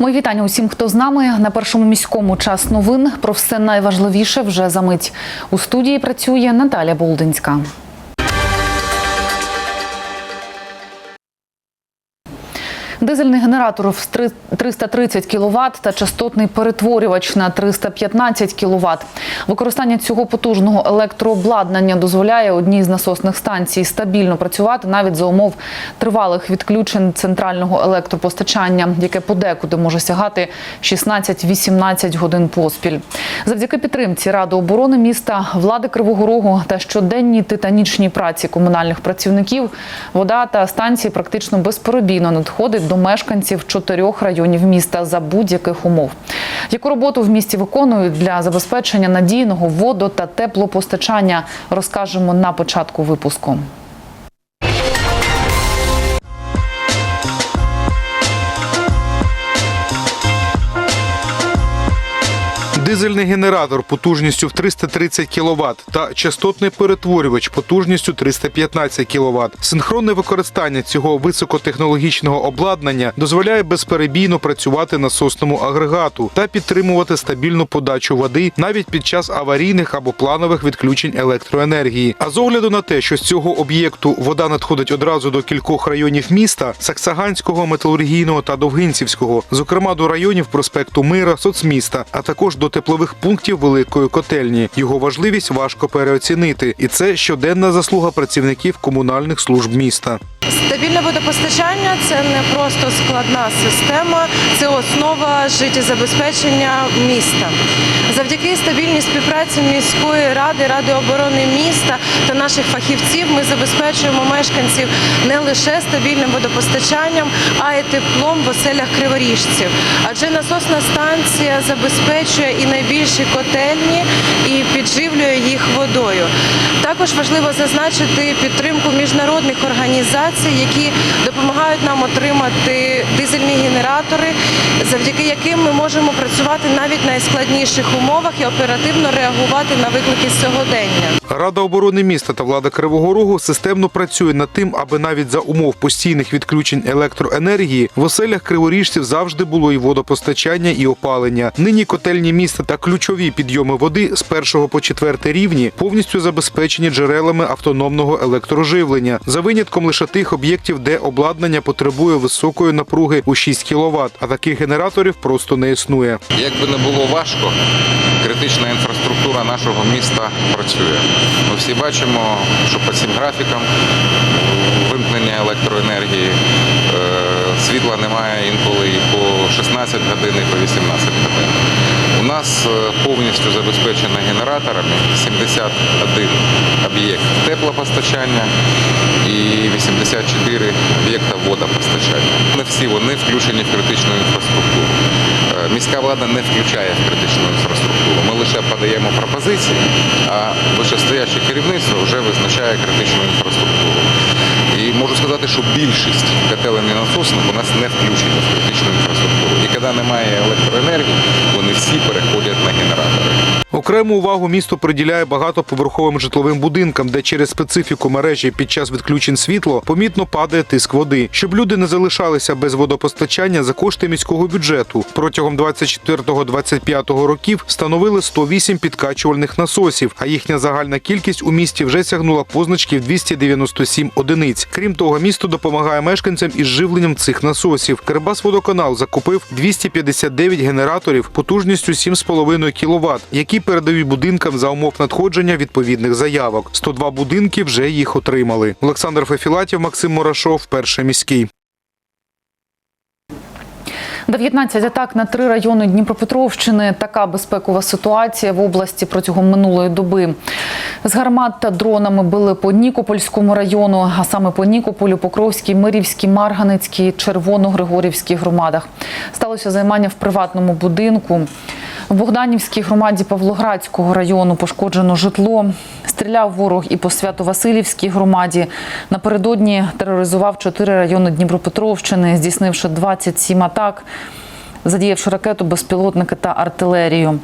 Мої вітання усім, хто з нами на першому міському час новин. Про все найважливіше вже за мить. У студії працює Наталя Болдинська. Дизельний генератор в три- 330 кВт та частотний перетворювач на 315 кВт. Використання цього потужного електрообладнання дозволяє одній з насосних станцій стабільно працювати навіть за умов тривалих відключень центрального електропостачання, яке подекуди може сягати 16-18 годин поспіль. Завдяки підтримці Ради оборони міста, влади Кривого Рогу та щоденній титанічній праці комунальних працівників вода та станції практично безперебійно надходить до мешканців чотирьох районів міста за будь-яких умов. Яку роботу в місті виконують для забезпечення надійного водо та теплопостачання, розкажемо на початку випуску. Дизельний генератор потужністю в 330 кВт та частотний перетворювач потужністю 315 кВт. Синхронне використання цього високотехнологічного обладнання дозволяє безперебійно працювати насосному агрегату та підтримувати стабільну подачу води навіть під час аварійних або планових відключень електроенергії. А з огляду на те, що з цього об'єкту вода надходить одразу до кількох районів міста Саксаганського, металургійного та Довгинцівського, зокрема до районів проспекту Мира, соцміста, а також до теплових пунктів великої котельні. Його важливість важко переоцінити, і це щоденна заслуга працівників комунальних служб міста. Стабільне водопостачання це не просто складна система, це основа життєзабезпечення міста. Завдяки стабільній співпраці міської ради, ради оборони міста та наших фахівців ми забезпечуємо мешканців не лише стабільним водопостачанням, а й теплом в оселях криворіжців. Адже насосна станція забезпечує і найбільші котельні і підживлює їх водою. Також важливо зазначити підтримку міжнародних організацій, які допомагають нам отримати дизельні генератори, завдяки яким ми можемо працювати навіть в найскладніших умовах і оперативно реагувати на виклики сьогодення. Рада оборони міста та влада Кривого Рогу системно працює над тим, аби навіть за умов постійних відключень електроенергії в оселях криворіжців завжди було і водопостачання, і опалення. Нині котельні міста та ключові підйоми води з першого по четвертий рівні повністю забезпечені джерелами автономного електроживлення, за винятком лише тих об'єктів, де обладнання потребує високої напруги у 6 кВт, а таких генераторів просто не існує. Як би не було важко, критична інфраструктура нашого міста працює. Ми всі бачимо, що по цим графікам вимкнення електроенергії, е, світла немає інколи і по 16 годин, і по 18 годин. У нас е, повністю забезпечено генераторами 71 об'єкт теплопостачання і 84 об'єкта водопостачання. Не всі вони включені в критичну інфраструктуру. Е, Міська влада не включає в критичну інфраструктуру. Ми лише подаємо пропозиції, а вищестояще керівництво вже визначає критичну інфраструктуру. І можу сказати, що більшість котелень і насосних у нас не включені в критичну інфраструктуру. Коли немає електроенергії, вони всі переходять на генератори. Окрему увагу місто приділяє багатоповерховим житловим будинкам, де через специфіку мережі під час відключень світло помітно падає тиск води, щоб люди не залишалися без водопостачання за кошти міського бюджету. Протягом 24-25 років встановили 108 підкачувальних насосів, а їхня загальна кількість у місті вже сягнула позначки в 297 одиниць. Крім того, місто допомагає мешканцям із живленням цих насосів. Кирбасводоканал закупив 259 генераторів потужністю 7,5 кВт, які передають будинкам за умов надходження відповідних заявок. 102 будинки вже їх отримали. Олександр Фефілатів, Максим Мурашов, перший міський. 19 атак на три райони Дніпропетровщини. Така безпекова ситуація в області протягом минулої доби. З гармат та дронами били по Нікопольському району, а саме по Нікополю, Покровській, Мирівській, Марганицькій, Червоно-Григорівській громадах. Сталося займання в приватному будинку. В Богданівській громаді Павлоградського району пошкоджено житло. Стріляв ворог і по Свято-Василівській громаді. Напередодні тероризував чотири райони Дніпропетровщини, здійснивши 27 атак, задіявши ракету, безпілотники та артилерію.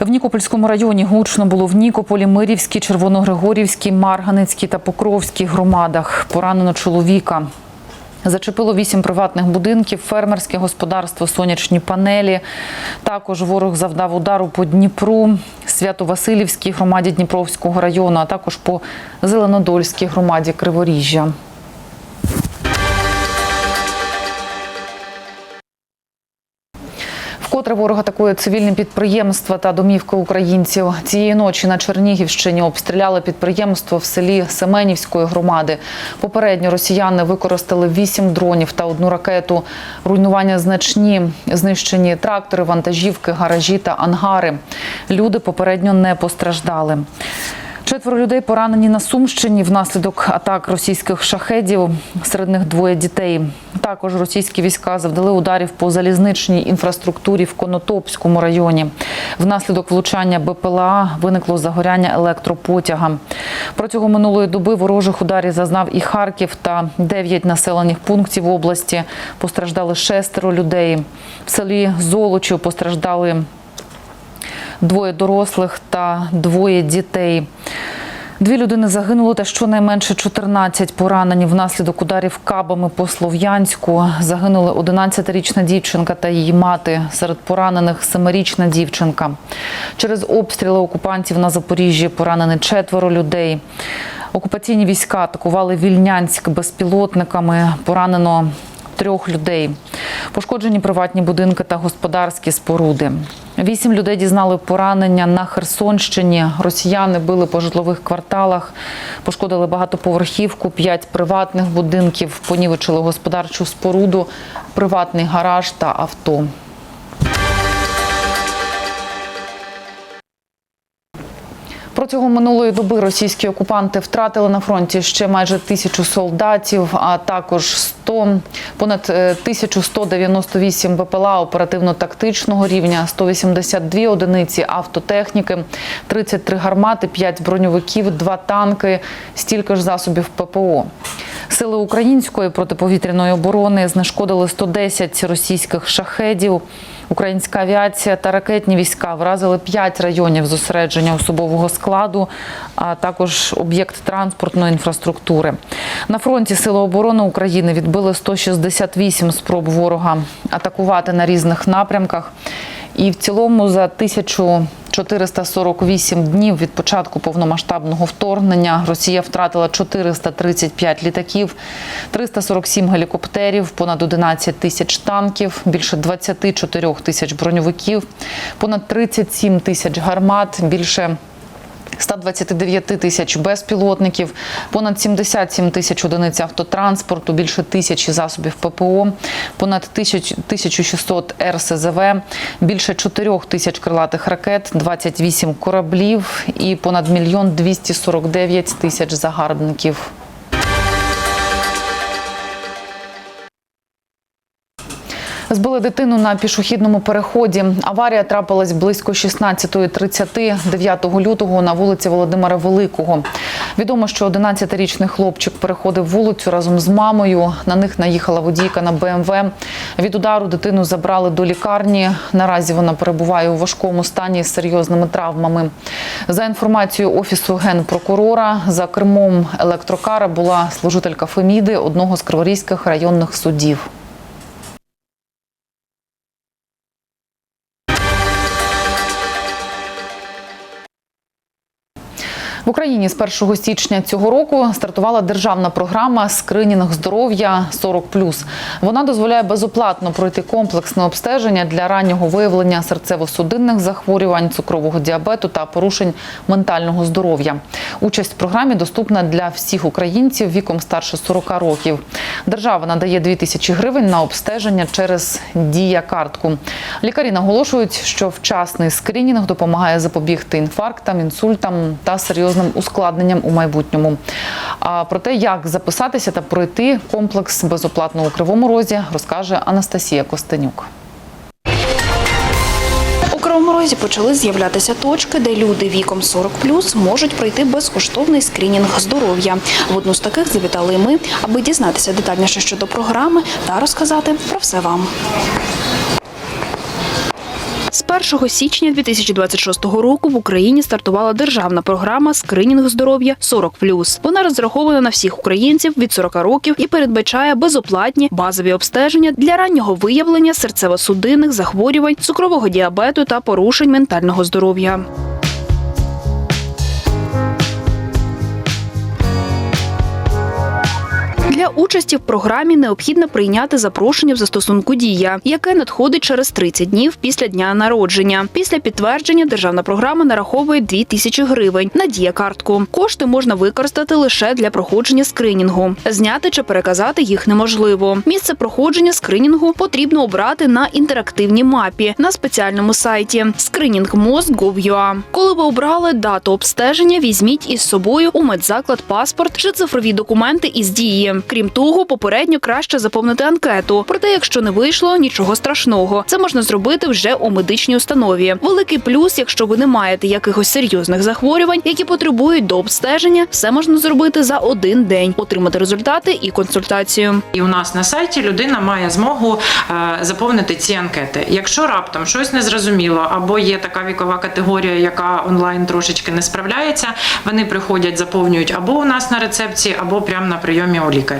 В Нікопольському районі гучно було в Нікополі, Мирівській, Червоногригорівській, Марганицькій та Покровській громадах. Поранено чоловіка. Зачепило вісім приватних будинків, фермерське господарство, сонячні панелі. Також ворог завдав удару по Дніпру, Свято-Василівській громаді Дніпровського району, а також по Зеленодольській громаді Криворіжжя. Вкотре ворог атакує цивільні підприємства та домівки українців. Цієї ночі на Чернігівщині обстріляли підприємство в селі Семенівської громади. Попередньо росіяни використали вісім дронів та одну ракету. Руйнування значні, знищені трактори, вантажівки, гаражі та ангари. Люди попередньо не постраждали. Четверо людей поранені на Сумщині внаслідок атак російських шахедів. Серед них двоє дітей. Також російські війська завдали ударів по залізничній інфраструктурі в Конотопському районі. Внаслідок влучання БПЛА виникло загоряння електропотяга. Протягом минулої доби ворожих ударів зазнав і Харків та 9 населених пунктів області. Постраждали шестеро людей. В селі Золочів постраждали двоє дорослих та двоє дітей. Дві людини загинули та щонайменше 14 поранені внаслідок ударів кабами по Слов'янську. Загинули 11-річна дівчинка та її мати. Серед поранених семирічна дівчинка. Через обстріли окупантів на Запоріжжі поранені четверо людей. Окупаційні війська атакували Вільнянськ безпілотниками. Поранено трьох людей. Пошкоджені приватні будинки та господарські споруди. Вісім людей дізнали поранення на Херсонщині. Росіяни били по житлових кварталах, пошкодили багатоповерхівку, п'ять приватних будинків, понівечили господарчу споруду, приватний гараж та авто. Протягом минулої доби російські окупанти втратили на фронті ще майже тисячу солдатів, а також 100, понад е, 1198 БПЛА оперативно-тактичного рівня, 182 одиниці автотехніки, 33 гармати, 5 броньовиків, 2 танки, стільки ж засобів ППО. Сили української протиповітряної оборони знешкодили 110 російських шахедів. Українська авіація та ракетні війська вразили 5 районів зосередження особового складу, а також об'єкт транспортної інфраструктури. На фронті Сили оборони України відбили 168 спроб ворога атакувати на різних напрямках. І в цілому за 1448 днів від початку повномасштабного вторгнення. Росія втратила 435 літаків, 347 гелікоптерів, понад 11 тисяч танків, більше 24 тисяч броньовиків, понад 37 тисяч гармат, більше 129 тисяч безпілотників, понад 77 тисяч одиниць автотранспорту, більше тисячі засобів ППО, понад 1600 РСЗВ, більше 4 тисяч крилатих ракет, 28 кораблів і понад мільйон 249 тисяч загарбників. Збили дитину на пішохідному переході. Аварія трапилась близько 16.30 9 лютого на вулиці Володимира Великого. Відомо, що 11-річний хлопчик переходив вулицю разом з мамою. На них наїхала водійка на БМВ. Від удару дитину забрали до лікарні. Наразі вона перебуває у важкому стані з серйозними травмами. За інформацією офісу генпрокурора, за кермом електрокара була служителька Феміди одного з криворізьких районних судів. В Україні з 1 січня цього року стартувала державна програма скринінг здоров'я 40+. Вона дозволяє безоплатно пройти комплексне обстеження для раннього виявлення серцево-судинних захворювань, цукрового діабету та порушень ментального здоров'я. Участь в програмі доступна для всіх українців віком старше 40 років. Держава надає 2 тисячі гривень на обстеження через дія картку. Лікарі наголошують, що вчасний скринінг допомагає запобігти інфарктам, інсультам та серйозним ускладненням у майбутньому. А про те, як записатися та пройти комплекс безоплатно у Кривому Розі, розкаже Анастасія Костенюк. Кривому Розі почали з'являтися точки, де люди віком 40 можуть пройти безкоштовний скринінг здоров'я. В одну з таких завітали ми, аби дізнатися детальніше щодо програми та розказати про все вам. З 1 січня 2026 року в Україні стартувала державна програма скринінг здоров'я 40+. Вона розрахована на всіх українців від 40 років і передбачає безоплатні базові обстеження для раннього виявлення серцево-судинних захворювань, цукрового діабету та порушень ментального здоров'я. Для участі в програмі необхідно прийняти запрошення в застосунку Дія, яке надходить через 30 днів після дня народження. Після підтвердження державна програма нараховує 2 тисячі гривень на дія-картку. Кошти можна використати лише для проходження скринінгу. Зняти чи переказати їх неможливо. Місце проходження скринінгу потрібно обрати на інтерактивній мапі на спеціальному сайті screeningmos.gov.ua. Коли ви обрали дату обстеження, візьміть із собою у медзаклад паспорт чи цифрові документи із дії. Крім того, попередньо краще заповнити анкету. Проте, якщо не вийшло, нічого страшного. Це можна зробити вже у медичній установі. Великий плюс, якщо ви не маєте якихось серйозних захворювань, які потребують до обстеження, все можна зробити за один день, отримати результати і консультацію. І у нас на сайті людина має змогу е, заповнити ці анкети. Якщо раптом щось не зрозуміло, або є така вікова категорія, яка онлайн трошечки не справляється, вони приходять, заповнюють або у нас на рецепції, або прямо на прийомі у лікаря.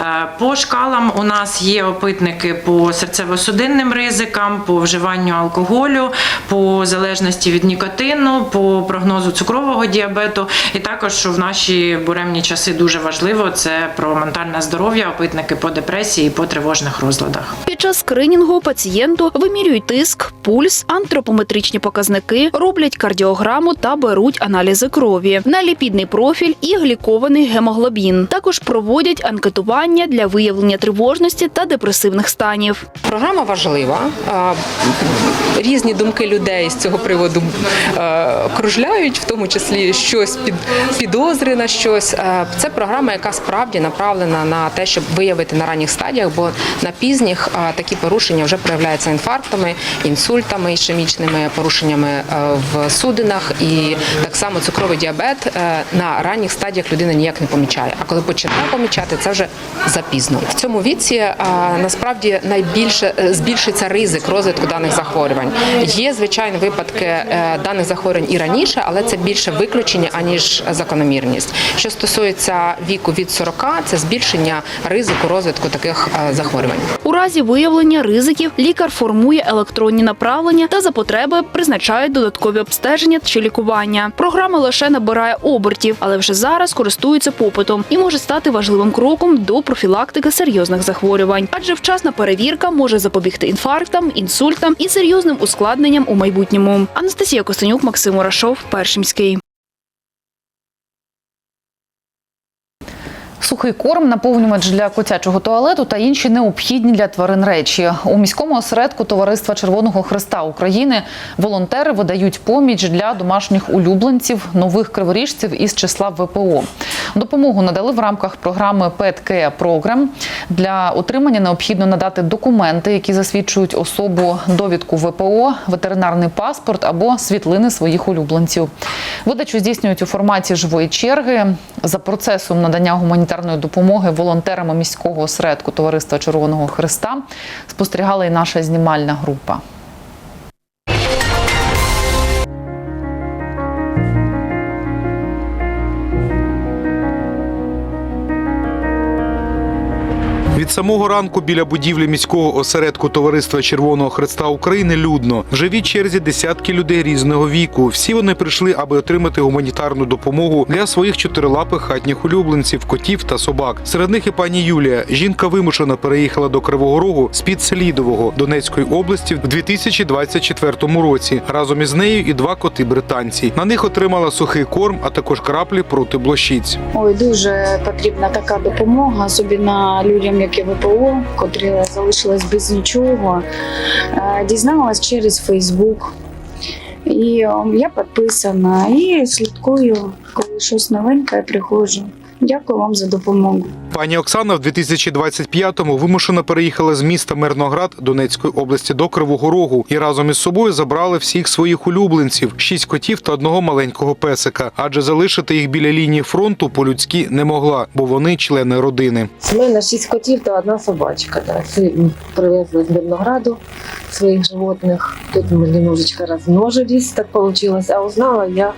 Е, По шкалам у нас є опитники по серцево-судинним ризикам, по вживанню алкоголю, по залежності від нікотину, по прогнозу цукрового діабету. І також в наші буремні часи дуже важливо це про ментальне здоров'я, опитники по депресії по тривожних розладах. Під час скринінгу пацієнту вимірюють тиск, пульс, антропометричні показники, роблять кардіограму та беруть аналізи крові на ліпідний профіль і глікований гемоглобін. Також проводять анкетування для виявлення тривожності та депресивних станів. Програма важлива. Різні думки людей з цього приводу е, кружляють, в тому числі щось під підозри на щось. Е, Це програма, яка справді направлена на те, щоб виявити на ранніх стадіях, бо на пізніх е, такі порушення вже проявляються інфарктами, інсультами, ішемічними порушеннями в судинах, і так само цукровий діабет на ранніх стадіях людина ніяк не помічає. А коли починає помічати, це вже запізно. В цьому віці е, насправді найбільше е, збільшується ризик розвитку даних захворювань. Є звичайно випадки е, даних захворювань і раніше, але це більше виключення аніж закономірність. Що стосується віку від 40, це збільшення ризику розвитку таких захворювань. У разі виявлення ризиків лікар формує електронні направлення та за потреби призначає додаткові обстеження чи лікування. Програма лише набирає обертів, але вже зараз користується попитом і може стати важливим кроком до профілактики серйозних захворювань. Адже вчасна перевірка може запобігти інфарктам, інсультам і серйозним ускладненням у майбутньому. Анастасія Костенюк, Максим Урашов, Першимський. Сухий корм, наповнювач для котячого туалету та інші необхідні для тварин речі. У міському осередку Товариства Червоного Христа України волонтери видають поміч для домашніх улюбленців, нових криворіжців із числа ВПО. Допомогу надали в рамках програми Care Program. Для отримання необхідно надати документи, які засвідчують особу, довідку ВПО, ветеринарний паспорт або світлини своїх улюбленців. Видачу здійснюють у форматі живої черги. За процесом надання гуманітарної допомоги волонтерами міського осередку Товариства Червоного Христа спостерігала і наша знімальна група. Самого ранку біля будівлі міського осередку Товариства Червоного Христа України людно. В живій черзі десятки людей різного віку. Всі вони прийшли, аби отримати гуманітарну допомогу для своїх чотирилапих хатніх улюбленців, котів та собак. Серед них і пані Юлія. Жінка вимушено переїхала до Кривого Рогу з під Селідового Донецької області в 2024 році. Разом із нею і два коти британці. На них отримала сухий корм, а також краплі проти блощиць. Ой, дуже потрібна така допомога, особливо людям, які ВПО, котрі залишилась без нічого. Е, Дізналась через Фейсбук. І я підписана і слідкую, коли щось новеньке приходжу. Дякую вам за допомогу. Пані Оксана в 2025-му вимушено переїхала з міста Мирноград Донецької області до Кривого Рогу і разом із собою забрали всіх своїх улюбленців шість котів та одного маленького песика. Адже залишити їх біля лінії фронту по-людськи не могла, бо вони члени родини. У мене шість котів та одна собачка. Привезли з Мирнограду своїх животних. Тут ми немножечко розмножились, так вийшло. А узнала я,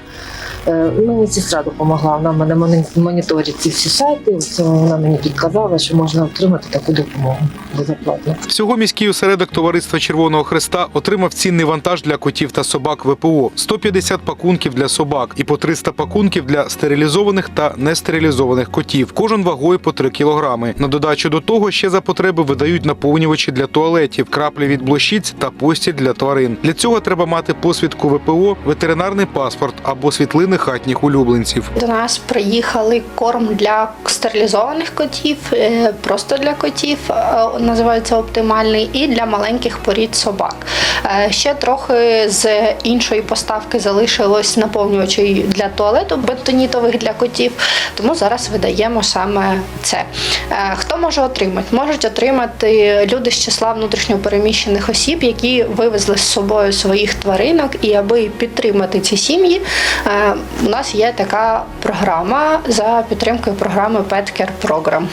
мені сестра допомогла. Вона мене моніторить ці всі сайти. Вона мені підказала, що можна отримати таку допомогу безоплатно. Всього міський осередок товариства Червоного Хреста отримав цінний вантаж для котів та собак ВПО, 150 пакунків для собак і по 300 пакунків для стерилізованих та нестерилізованих котів. Кожен вагою по 3 кілограми. На додачу до того ще за потреби видають наповнювачі для туалетів, краплі від блощиць та постіль для тварин. Для цього треба мати посвідку ВПО, ветеринарний паспорт або світлини хатніх улюбленців. До нас приїхали корм для стерилізованих котів, е, просто для котів, е, називається оптимальний, і для маленьких порід собак. Е, Ще трохи з іншої поставки залишилось наповнювачі для туалету бентонітових для котів, тому зараз видаємо саме це. Хто може отримати? Можуть отримати люди з числа внутрішньопереміщених осіб, які вивезли з собою своїх тваринок, і аби підтримати ці сім'ї, у нас є така програма за підтримкою програми Care Program.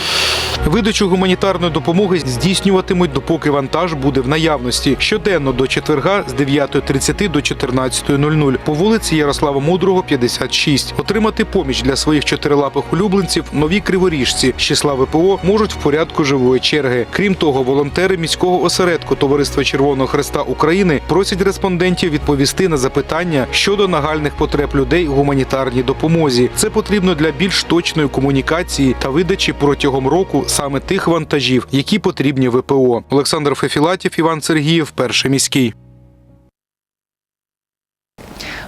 Видачу гуманітарної допомоги здійснюватимуть, допоки вантаж буде в наявності. Щоденно до четверга з 9.30 до 14.00 по вулиці Ярослава Мудрого, 56. Отримати поміч для своїх чотирилапих улюбленців нові криворіжці з числа ВПО можуть в порядку живої черги. Крім того, волонтери міського осередку Товариства Червоного Хреста України просять респондентів відповісти на запитання щодо нагальних потреб людей гуманітарній допомозі. Це потрібно для більш точної комунікації та видачі протягом року саме тих вантажів, які потрібні ВПО. Олександр Фефілатів, Іван Сергіїв, перший міський.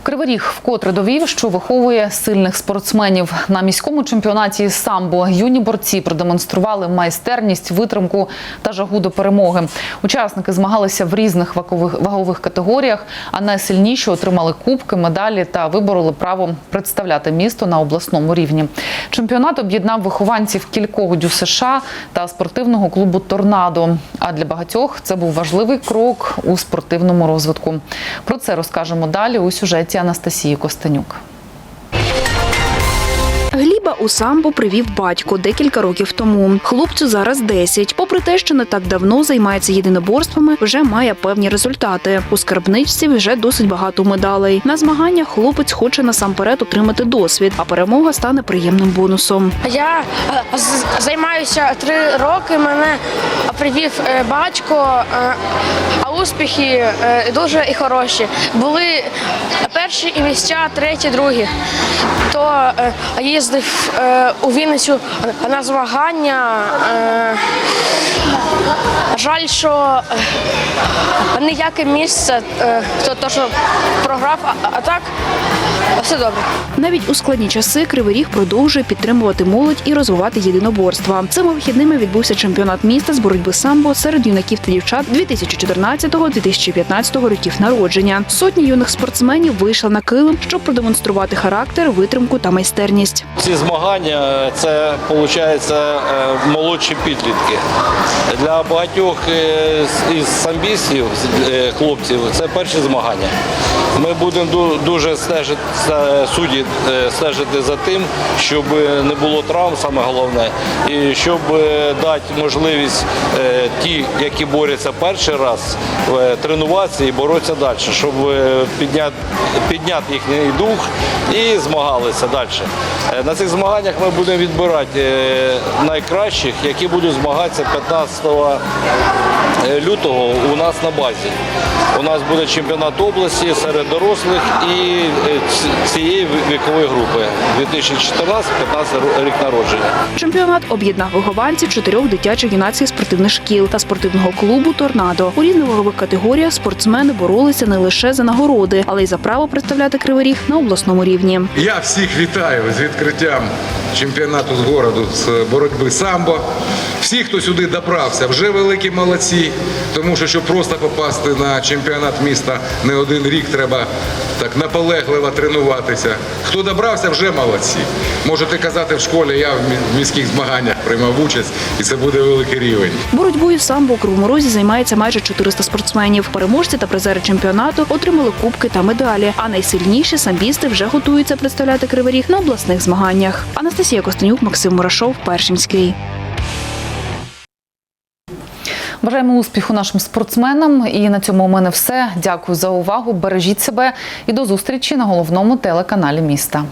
Кривий Ріг вкотре довів, що виховує сильних спортсменів. На міському чемпіонаті самбо юні борці продемонстрували майстерність, витримку та жагу до перемоги. Учасники змагалися в різних вагових, категоріях, а найсильніші отримали кубки, медалі та вибороли право представляти місто на обласному рівні. Чемпіонат об'єднав вихованців кількох дю США та спортивного клубу Торнадо. А для багатьох це був важливий крок у спортивному розвитку. Про це розкажемо далі у сюжеті Анастасії Костенюк. Гліба у самбо привів батько декілька років тому. Хлопцю зараз 10. Попри те, що не так давно займається єдиноборствами, вже має певні результати. У скарбничці вже досить багато медалей. На змаганнях хлопець хоче насамперед отримати досвід, а перемога стане приємним бонусом. Я е, займаюся три роки. Мене привів е, батько, е, успіхи е, дуже і хороші. Були перші і місця, треті, другі. То е, їздив е, у Вінницю на змагання. Е, Жаль, що е, ніяке місце, е, то, то що програв, а, а так все добре. Навіть у складні часи Кривий Ріг продовжує підтримувати молодь і розвивати єдиноборства. Цими вихідними відбувся чемпіонат міста з боротьби самбо серед юнаків та дівчат 2014-2015 років народження. Сотні юних спортсменів вийшли на килим, щоб продемонструвати характер, витримку та майстерність. Ці змагання це виходить молодші підлітки. Для багатьох е, із самбістів, е, хлопців, це перші змагання. Ми будемо дуже стежити судді е, стежити за тим, щоб не було травм, саме головне, і щоб дати можливість ті, які борються перший раз, тренуватися і боротися далі, щоб підняти, підняти їхній дух і змагалися далі. На цих змаганнях ми будемо відбирати найкращих, які будуть змагатися 15 11 лютого у нас на базі. У нас буде чемпіонат області серед дорослих і е, цієї вікової групи 2014-15 рік народження. Чемпіонат об'єднав вихованців чотирьох дитячих юнацьких спортивних шкіл та спортивного клубу Торнадо. У різних категоріях спортсмени боролися не лише за нагороди, але й за право представляти Кривий Ріг на обласному рівні. Я всіх вітаю з відкриттям чемпіонату з городу з боротьби самбо. Всі, хто сюди добрався, вже великі молодці. Молодці, тому що щоб просто попасти на чемпіонат міста не один рік, треба так наполегливо тренуватися. Хто добрався, вже молодці. Можете казати в школі, я в міських змаганнях приймав участь, і це буде великий рівень. Боротьбою самбо у Кривому Розі займається майже 400 спортсменів. Переможці та призери чемпіонату отримали кубки та медалі. А найсильніші самбісти вже готуються представляти Кривий на обласних змаганнях. Анастасія Костенюк, Максим Мурашов, Першимський. Бажаємо успіху нашим спортсменам. І на цьому у мене все. Дякую за увагу. Бережіть себе і до зустрічі на головному телеканалі міста.